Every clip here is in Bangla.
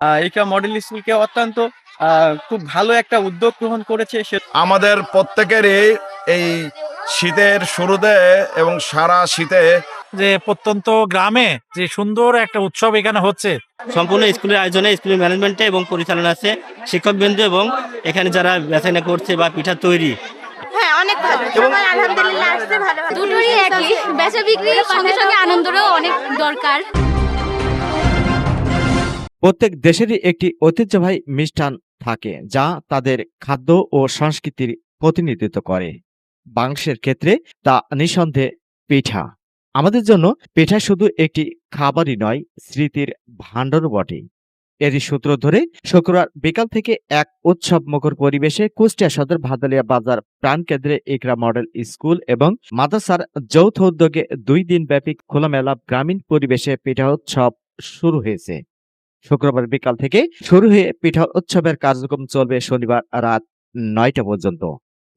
ইকরা মডেল স্কুলকে অত্যন্ত আহ, খুব ভালো একটা উদ্যোগ গ্রহণ করেছে সে আমাদের প্রত্যেকেরই এই শীতের শুরুতে এবং সারা শীতে যে প্রত্যন্ত গ্রামে যে সুন্দর একটা উৎসব এখানে হচ্ছে। সম্পূর্ণ স্কুলের আয়োজনে স্কুলের ম্যানেজমেন্টে এবং পরিচালনা আছে শিক্ষক শিক্ষকবৃন্দ এবং এখানে যারা বেচাকেনা করছে বা পিঠা তৈরি। হ্যাঁ অনেক ভালো। সবাই আলহামদুলিল্লাহ আসছে ভালো দুটোরই একই। বেচা বিক্রির সঙ্গে সঙ্গে আনন্দেরও অনেক দরকার। প্রত্যেক দেশেরই একটি ঐতিহ্যবাহী মিষ্টান থাকে যা তাদের খাদ্য ও সংস্কৃতির প্রতিনিধিত্ব করে। বাংলাদেশের ক্ষেত্রে তা নিঃসন্দেহে পিঠা। আমাদের জন্য পিঠা শুধু একটি খাবারই নয়, স্মৃতির ভাণ্ডারও বটে। এরই সূত্র ধরে শুক্রবার বিকাল থেকে এক উৎসব মুখর পরিবেশে কুষ্টিয়া সদর ভাদালিয়া বাজার প্রাণকেন্দ্রে ইকরা মডেল স্কুল এবং মাদ্রাসার যৌথ উদ্যোগে দুই দিন ব্যাপী খোলামেলা গ্রামীণ পরিবেশে পিঠা উৎসব শুরু হয়েছে। শুক্রবার বিকাল থেকে শুরু হয়ে পিঠা উৎসবের কার্যক্রম চলবে শনিবার রাত নয়টা পর্যন্ত।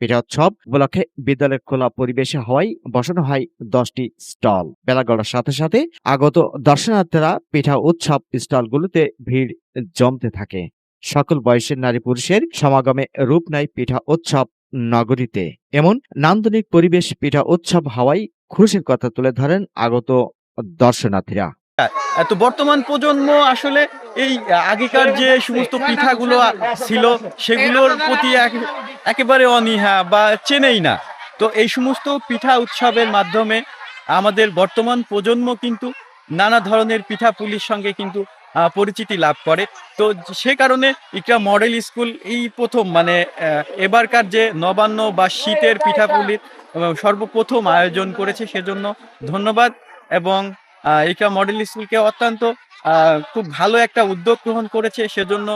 পিঠা উৎসব উপলক্ষে বিদ্যালয়ের খোলা পরিবেশে হওয়ায় বসানো হয় দশটি স্টল। বেলা গড়ার সাথে সাথে আগত দর্শনার্থীরা পিঠা উৎসব স্টলগুলোতে ভিড় জমতে থাকে। সকল বয়সের নারী পুরুষের সমাগমে রূপ নেয় পিঠা উৎসব নগরীতে। এমন নান্দনিক পরিবেশ পিঠা উৎসব হওয়ায় খুশির কথা তুলে ধরেন আগত দর্শনার্থীরা। তো বর্তমান প্রজন্ম আসলে এই আগেকার যে সমস্ত পিঠাগুলো ছিল সেগুলোর প্রতি এক- একেবারে অনীহা বা চেনেই না। তো এই সমস্ত পিঠা উৎসবের মাধ্যমে আমাদের বর্তমান প্রজন্ম কিন্তু নানা ধরনের পিঠা পুলির সঙ্গে কিন্তু পরিচিতি লাভ করে। তো সে কারণে ইকরা মডেল স্কুল এই প্রথম মানে এবারকার যে নবান্ন বা শীতের পিঠাপুলির সর্বপ্রথম আয়োজন করেছে সেজন্য ধন্যবাদ এবং ইকরা মডেল স্কুলকে অত্যন্ত খুব ভালো একটা উদ্যোগ গ্রহণ করেছে। সেজন্য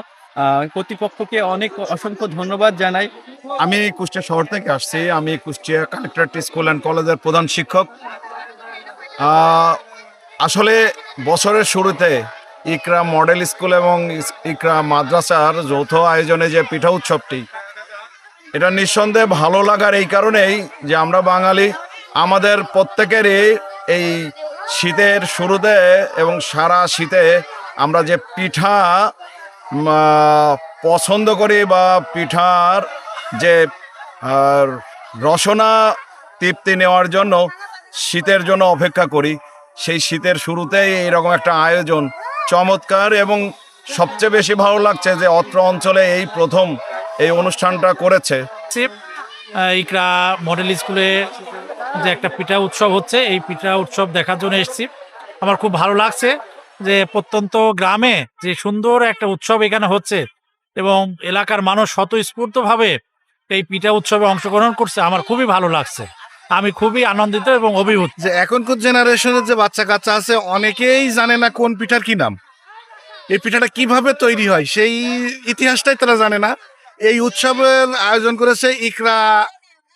কর্তৃপক্ষকে অনেক অসংখ্য ধন্যবাদ জানাই। আমি কুষ্টিয়া শহর থেকে আসছি। আমি কুষ্টিয়া কালেক্টরেট স্কুল অ্যান্ড কলেজের প্রধান শিক্ষক। আসলে বছরের শুরুতে ইকরা মডেল স্কুল এবং ইকরা মাদ্রাসার যৌথ আয়োজনে যে পিঠা উৎসবটি, এটা নিঃসন্দেহে ভালো লাগার এই কারণেই যে আমরা বাঙালি, আমাদের প্রত্যেকেরই এই শীতের শুরুতে এবং সারা শীতে আমরা যে পিঠা পছন্দ করি বা পিঠার যে রসনা তৃপ্তি নেওয়ার জন্য, শীতের জন্য অপেক্ষা করি। সেই শীতের শুরুতেই এইরকম একটা আয়োজন চমৎকার এবং সবচেয়ে বেশি ভালো লাগছে যে অত্র অঞ্চলে এই প্রথম এই অনুষ্ঠানটা করেছে। ইকরা মডেল স্কুলে যে একটা পিঠা উৎসব হচ্ছে, এই পিঠা উৎসব দেখার জন্য এসেছি। আমার খুব ভালো লাগছে যে প্রত্যন্ত গ্রামে যে সুন্দর একটা উৎসব এখানে হচ্ছে এবং এলাকার মানুষ স্বতঃস্ফূর্তভাবে এই পিঠা উৎসবে অংশগ্রহণ করছে, আমার খুবই ভালো লাগছে। আমি খুবই আনন্দিত এবং অভিভূত। যে এখনকার জেনারেশনের যে বাচ্চা কাচ্চা আছে, অনেকেই জানে না কোন পিঠার কি নাম। এই পিঠাটা কীভাবে তৈরি হয়, সেই ইতিহাসটাই তারা জানে না। এই উৎসবের আয়োজন করেছে ইকরা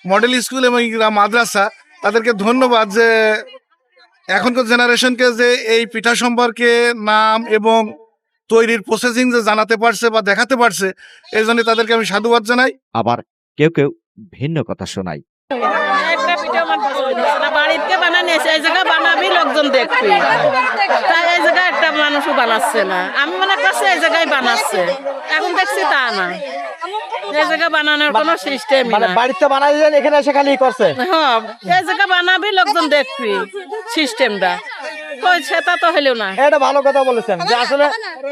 মডেল স্কুল এবং ইকরা মাদ্রাসা। তাদেরকে ধন্যবাদ যে এখনকার জেনারেশনকে যে এই পিঠা সম্পর্কে নাম এবং তৈরির প্রসেসিং যে জানাতে পারছে বা দেখাতে পারছে এই জন্য তাদেরকে আমি সাধুবাদ জানাই। আবার কেউ কেউ ভিন্ন কথা শোনায়। বাড়িতে এই জায়গা বানাবি লোকজন দেখবি। তাই এই জায়গায় একটা মানুষও বানাচ্ছে না। আমি মনে করছি এই জায়গায় বানাচ্ছে। এখন দেখছি তা না। এই জায়গা বানানোর কোনো সিস্টেম মানে বাড়িতে বানাই এখানে এসে খালি করছে। হ্যাঁ এই জায়গা বানাবি লোকজন দেখবি সিস্টেমটা কই সেটা তো হইল না। এটা ভালো কথা বলেছেন যে আসলে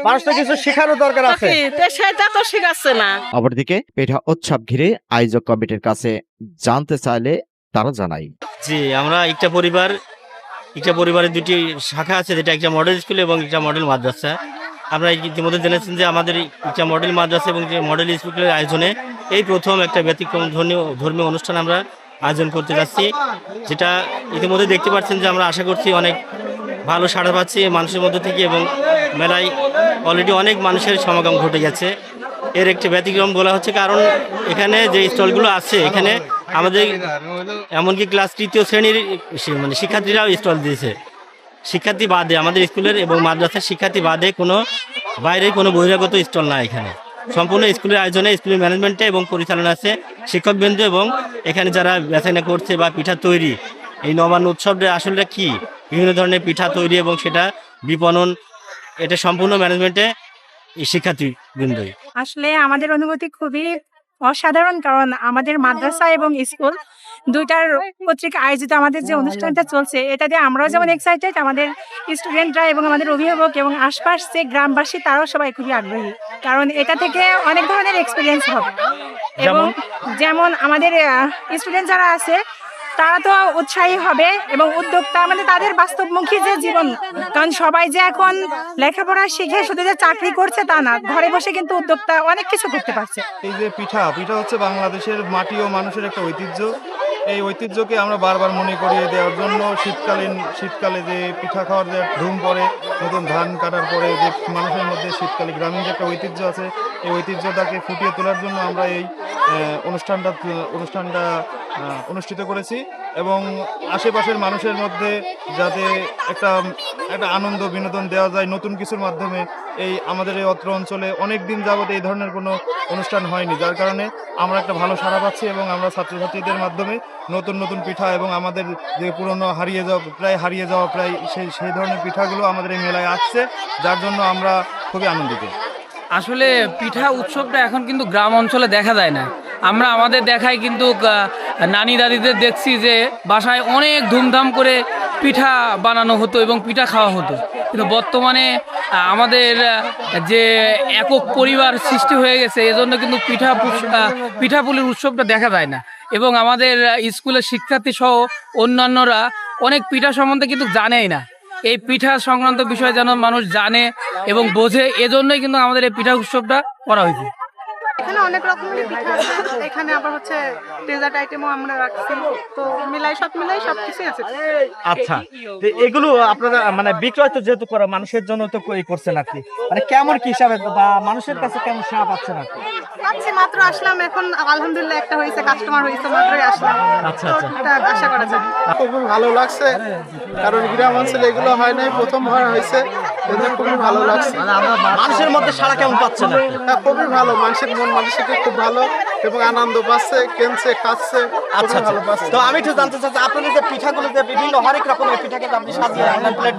মানুষ কিছু শেখারও দরকার আছে। সেটা তো শিখাচ্ছে না। অপরদিকে পিঠা উৎসব ঘিরে আয়োজক কমিটির কাছে জানতে চাইলে তারা জানায় জি, আমরা একটা পরিবার, একটা পরিবারের দুটি শাখা আছে, যেটা একটা মডেল স্কুল এবং একটা মডেল মাদ্রাসা। আমরা ইতিমধ্যে জেনেছেন যে আমাদের একটা মডেল মাদ্রাসা এবং যে মডেল স্কুলের আয়োজনে এই প্রথম একটা ব্যতিক্রম ধর্মীয় ধর্মীয় অনুষ্ঠান আমরা আয়োজন করতে যাচ্ছি, যেটা ইতিমধ্যে দেখতে পাচ্ছেন যে আমরা আশা করছি অনেক ভালো সাড়া পাচ্ছি মানুষের মধ্যে থেকে এবং মেলায় অলরেডি অনেক মানুষের সমাগম ঘটে গেছে। এর একটি ব্যতিক্রম বলা হচ্ছে, কারণ এখানে যে স্টলগুলো আছে, এখানে আমাদের এমনকি ক্লাস তৃতীয় শ্রেণির মানে শিক্ষার্থীরাও স্টল দিয়েছে। শিক্ষার্থী বাদে আমাদের স্কুলের এবং মাদ্রাসার শিক্ষার্থী বাদে কোনো বাইরের কোনো বহিরাগত স্টল না এখানে। সম্পূর্ণ স্কুলের আয়োজনে স্কুলের ম্যানেজমেন্টে এবং পরিচালনা আছে শিক্ষকবৃন্দ এবং এখানে যারা বেচাকেনা করছে বা পিঠা তৈরি এই নবান্ন উৎসবটা আসলে কি? বিভিন্ন ধরনের পিঠা তৈরি এবং সেটা বিপণন এটা সম্পূর্ণ ম্যানেজমেন্টে এই শিক্ষার্থী বৃন্দই আসলে আমাদের অনুভূতি খুবই অসাধারণ কারণ আমাদের মাদ্রাসা এবং স্কুল দুইটার পত্রিকা আয়োজিত। আমাদের যে অনুষ্ঠানটা চলছে এটাতে আমরাও যেমন এক্সাইটেড আমাদের স্টুডেন্টরা এবং আমাদের অভিভাবক এবং আশপাশ যে গ্রামবাসী তারাও সবাই খুবই আগ্রহী কারণ এটা থেকে অনেক ধরনের এক্সপিরিয়েন্স হবে। এবং যেমন আমাদের স্টুডেন্ট যারা আছে তারা তো উৎসাহী হবে এবং উদ্যোক্তা মানে তাদের বাস্তবমুখী যে জীবন। কারণ সবাই যে এখন লেখাপড়া শিখে শুধু যে চাকরি করছে তা না, ঘরে বসে কিন্তু উদ্যোক্তা অনেক কিছু করতে পারছে। এই যে পিঠা পিঠা হচ্ছে বাংলাদেশের মাটি ও মানুষের একটা ঐতিহ্য। এই ঐতিহ্যকে আমরা বারবার মনে করিয়ে দেওয়ার জন্য শীতকালীন, শীতকালে যে পিঠা খাওয়ার যে ধুম পড়ে, নতুন ধান কাটার পরে যে মানুষের মধ্যে শীতকালে গ্রামীণ যে একটা ঐতিহ্য আছে এই ঐতিহ্যটাকে ফুটিয়ে তোলার জন্য আমরা এই অনুষ্ঠানটা অনুষ্ঠানটা অনুষ্ঠিত করেছি এবং আশেপাশের মানুষের মধ্যে যাতে একটা একটা আনন্দ, বিনোদন দেওয়া যায় নতুন কিছুর মাধ্যমে এই আমাদের এই অত্র অঞ্চলে অনেক দিন যাবত এই ধরনের কোনো অনুষ্ঠান হয়নি। যার কারণে আমরা একটা ভালো সাড়া পাচ্ছি এবং আমরা ছাত্রছাত্রীদের মাধ্যমে নতুন নতুন পিঠা এবং আমাদের যে পুরনো হারিয়ে যাওয়া, প্রায় হারিয়ে যাওয়া, প্রায় সেই সেই ধরনের পিঠাগুলো আমাদের এই মেলায় আসছে, যার জন্য আমরা খুবই আনন্দিত। আসলে পিঠা উৎসবটা এখন কিন্তু গ্রাম অঞ্চলে দেখা যায় না। আমরা আমাদের দেখায় কিন্তু নানি দাদিদের দেখছি যে বাসায় অনেক ধুমধাম করে পিঠা বানানো হতো এবং পিঠা খাওয়া হতো। কিন্তু বর্তমানে আমাদের যে একক পরিবার সৃষ্টি হয়ে গেছে, এজন্য কিন্তু পিঠা পিঠাপুলির উৎসবটা দেখা যায় না। এবং আমাদের স্কুলের শিক্ষার্থী সহ অন্যান্যরা অনেক পিঠা সম্বন্ধে কিন্তু জানেই না। এই পিঠা সংক্রান্ত বিষয়ে যেন মানুষ জানে এবং বোঝে, এজন্যই কিন্তু আমাদের এই পিঠা উৎসবটা করা হয়েছে। এখানে অনেক রকমের পিঠা আছে। এখানে আবার হচ্ছে ডেজার্ট আইটেমও আমরা রাখছি। তো মিলাই সব মিলাই সব কিছুই আছে। আচ্ছা তো এগুলো আপনারা মানে বিক্রয় তো যেহেতু করা মানুষের জন্য তো ই করছেন আপনি মানে কেমন কি হিসাবে বা মানুষের কাছে কেমন সাড়া পাচ্ছেন আপনি পাচ্ছি মাত্র আসলাম। এখন আলহামদুলিল্লাহ একটা হয়েছে কাস্টমার হয়েছে মাত্রই আসলাম। আচ্ছা, আচ্ছা। আশা করা যায়। খুবই ভালো লাগছে কারণ গ্রাম অঞ্চলে এগুলো হয় নাই প্রথম হয়েছে। এতে খুবই ভালো লাগছে। মানুষের মধ্যে সাড়া কেমন পাচ্ছেন আপনি হ্যাঁ, খুবই ভালো। মানুষের মন খুব ভালো এবং আনন্দ পাচ্ছে কেনছে খাচ্ছে আচ্ছা ভালো পাচ্ছে। তো আমি একটু জানতে চাচ্ছি আপনাদের যে পিঠাগুলো যে বিভিন্ন হরেক রকমের পিঠা কিন্তু আপনি সাজিয়ে আপনার প্লেট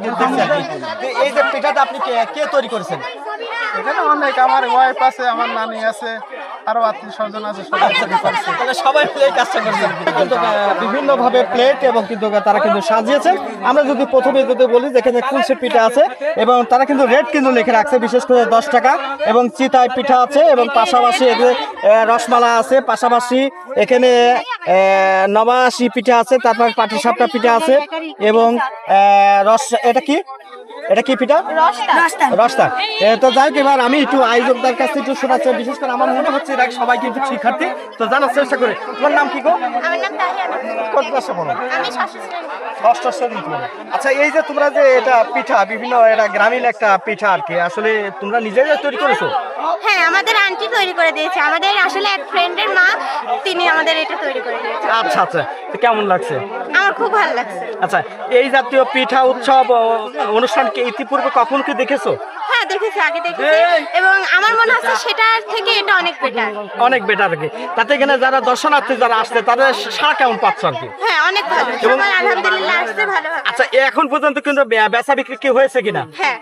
এই যে পিঠাটা আপনি কে কে তৈরি করেছেন? এখানে অনেক আমার ওয়াইফ আছে আমার নানি আছে আরও আত্মীয় স্বজন আছে সবাই তাহলে সবাই মিলে এই কাজটা করছেন। কিন্তু বিভিন্ন ভাবে প্লেট এবং কিন্তু তারা কিন্তু সাজিয়েছেন। আমরা যদি প্রথমে যদি বলি যেখানে কুলসি পিঠা আছে এবং তারা কিন্তু রেট কিন্তু লিখে রাখছে, বিশেষ করে দশ টাকা। এবং চিতায় পিঠা আছে এবং পাশাপাশি রসমালা আছে, পাশাপাশি এখানে নবাসি পিঠা আছে, তারপর পাটি সাপটা পিঠা আছে এবং রস, এটা কি? এটা কি পিঠা? রস্তা এ, তো যাই এবার আমি একটু আয়োজকদের কাছে একটু শোনাচ্ছি বিশেষ করে আমার মনে হচ্ছে এরা সবাই কিন্তু শিক্ষার্থী তো জানার চেষ্টা করে। তোমার নাম কি গো? ক্লাসে পড়ো ষষ্ঠ শ্রেণি। আচ্ছা এই যে তোমরা যে এটা পিঠা বিভিন্ন এটা গ্রামীণ একটা পিঠা আর কি আসলে তোমরা নিজেরাই তৈরি করেছ? হ্যাঁ আমাদের আন্টি তৈরি করে দিয়েছে। আমাদের আসলে এক ফ্রেন্ডের মা তিনি আমাদের এটা তৈরি করে দিয়েছে। আচ্ছা আচ্ছা। তো কেমন লাগছে? আমার খুব ভালো লাগছে। আচ্ছা এই জাতীয় পিঠা উৎসব অনুষ্ঠানকে ইতিপূর্বে কখন কি দেখেছ? দেখেছি আগে দেখেছি। এবং আমার মনে হচ্ছে সেটার থেকে এটা অনেক বেটার অনেক বেটার কি? তাতে এখানে যারা দর্শনার্থী যারা আসছে সারা কেমন পাচ্ছ আর কি? হ্যাঁ অনেক ভালো। সবাই আলহামদুলিল্লাহ আসছে ভালো আচ্ছা এখন পর্যন্ত কিন্তু বেচা বিক্রি কি হয়েছে কিনা? হ্যাঁ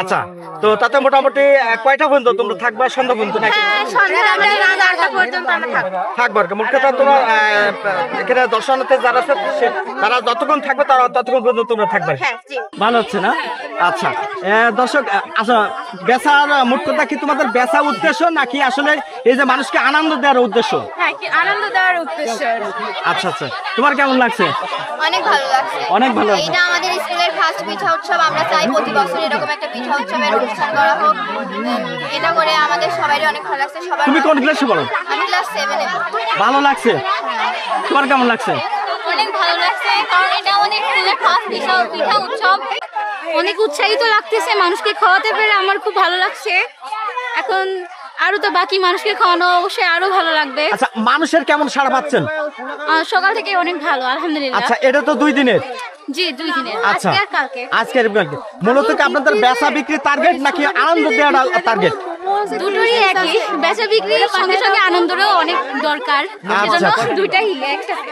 আচ্ছা তো তাতে মোটামুটি কয়টা পর্যন্ত? তোমরা থাকবা সন্ধ্যা পর্যন্ত নাকি? হ্যাঁ সন্ধ্যা আমাদের রাত আটটা পর্যন্ত আমরা থাকব। থাকব আর কি। তোমার এখানে দর্শনার্থী যারা আছে তারা যতক্ষণ থাকবে তারা ততক্ষণ পর্যন্ত তোমরা থাকবে ভালো হচ্ছে না? আচ্ছা দর্শক আচ্ছা বেচার মোট কথা কি তোমাদের বেচা উদ্দেশ্য নাকি আসলে এই যে মানুষকে আনন্দ দেওয়ার উদ্দেশ্য? হ্যাঁ আনন্দ দেওয়ার উদ্দেশ্য? আচ্ছা আচ্ছা। তোমার কেমন লাগছে? অনেক ভালো লাগছে। অনেক ভালো এটা আমাদের স্কুলের ফার্স্ট পিঠা উৎসব আমরা চাই প্রতি বছর এরকম একটা পিঠা উৎসবের অনুষ্ঠান করা হোক। এটা করে আমাদের সবারই অনেক ভালো লাগছে সবার তুমি কোন ক্লাসে বলো আমি ক্লাস সেভেনে ভালো লাগছে? তোমার কেমন লাগছে? অনেক ভালো লাগছে কারণ এটা আমাদের স্কুলের ফার্স্ট পিঠা উৎসব। অনেক উৎসাহিত লাগতেছে। মানুষকে খাওয়াতে পেরে আমার খুব ভালো লাগছে। এখন আরও তো বাকি মানুষকে খাওয়ানো অবশ্যই আরও ভালো লাগবে। আচ্ছা মানুষের কেমন সাড়া পাচ্ছেন? সকাল থেকে অনেক ভালো আলহামদুলিল্লাহ। আচ্ছা এটা তো দুই দিনের? জি দুই দিনের। আচ্ছা কালকে। আজকের বিভাগে। মূলত কি আপনাদের বেচা বিক্রি টার্গেট নাকি আনন্দ দেওয়ার টার্গেট দুটোই একই। বেচা বিক্রির সঙ্গে সঙ্গে আনন্দেরও অনেক দরকার। আচ্ছা, সেজন্য আচ্ছা। একসাথে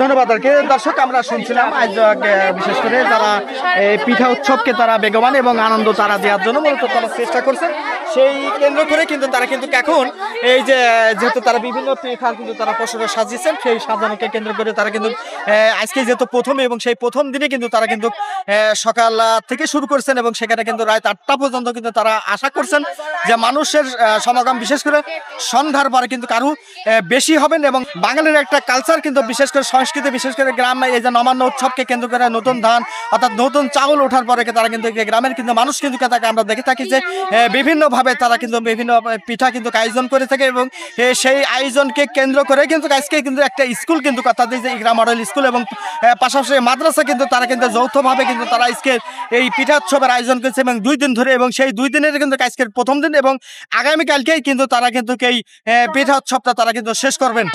ধন্যবাদ আর কি। দর্শক আমরা শুনছিলাম আহ, বিশেষ করে যারা এই পিঠা উৎসবকে তারা বেগবান এবং আনন্দ তারা দেওয়ার জন্য মূলত তারা চেষ্টা করছেন সেই কেন্দ্র করে কিন্তু তারা কিন্তু এখন এই যে যেহেতু তারা বিভিন্ন পিঠা কিন্তু তারা পশুরা সাজিয়েছেন সেই সাজানোকে কেন্দ্র করে তারা কিন্তু আজকে যেহেতু প্রথম এবং সেই প্রথম দিনে কিন্তু তারা কিন্তু সকাল থেকে শুরু করছেন এবং সেখানে কিন্তু রাত আটটা পর্যন্ত কিন্তু তারা আশা করছেন যে মানুষের সমাগম বিশেষ করে সন্ধ্যার পরে কিন্তু কারু বেশি হবেন এবং বাঙালির একটা কালচার কিন্তু বিশেষ করে সংস্কৃতি বিশেষ করে গ্রামে এই যে নবান্ন উৎসবকে কেন্দ্র করে নতুন ধান অর্থাৎ নতুন চাউল ওঠার পরে তারা কিন্তু গ্রামের কিন্তু মানুষ কিন্তু আমরা দেখে থাকি যে আহ, বিভিন্নভাবে তারা কিন্তু বিভিন্ন পিঠা কিন্তু আয়োজন করে থাকে এবং সেই আয়োজনকে কেন্দ্র করে কিন্তু আজকে কিন্তু একটা স্কুল কিন্তু তাদের যে ইকরা মডেল স্কুল এবং পাশাপাশি মাদ্রাসা কিন্তু তারা কিন্তু যৌথভাবে কিন্তু তারা আজকে এই পিঠা উৎসবের আয়োজন করেছে এবং দুই দিন ধরে এবং সেই দুই দিনের কিন্তু আজকের প্রথম দিন এবং আগামীকালকেই কিন্তু তারা কিন্তু এই পিঠা উৎসবটা তারা কিন্তু শেষ করবেন।